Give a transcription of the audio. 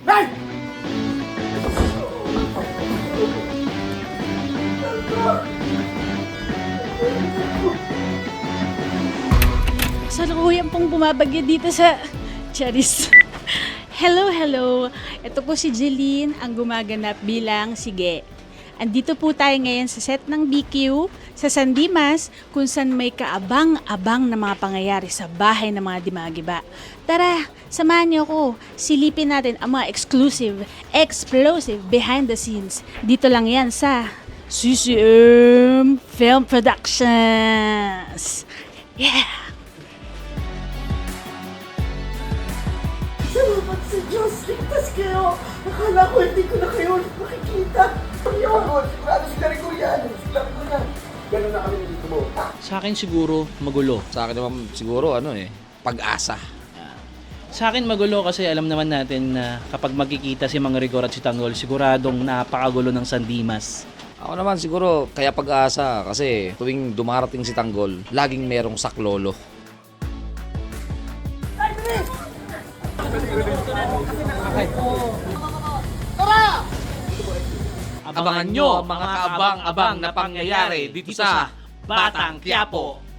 Nay! Salukuyan pong bumabagyo dito sa Charis. hello, hello. Ito po si Jeline, ang gumaganap bilang Sige. Andito po tayo ngayon sa set ng BQ sa San Dimas kung saan may kaabang-abang na mga pangyayari sa bahay ng mga dimagiba. Tara, samahan niyo ako. Silipin natin ang mga exclusive, explosive behind the scenes. Dito lang yan sa CCM Film Productions. Yeah! Salamat sa Diyos! Ligtas kayo! Akala ko hindi ko na kayo makikita! Ayun! Sigurado sila rin ko yan! Sila rin ko yan! Ganun na kami dito mo. Sa akin siguro magulo. Sa akin naman siguro ano eh, pag-asa. Sa akin magulo kasi alam naman natin na kapag magkikita si Mang Rigor at si Tanggol, siguradong napakagulo ng San Dimas. Ako naman siguro kaya pag-asa kasi tuwing dumarating si Tanggol, laging merong saklolo. Abangan nyo mga kaabang-abang na pangyayari dito sa Batang Quiapo.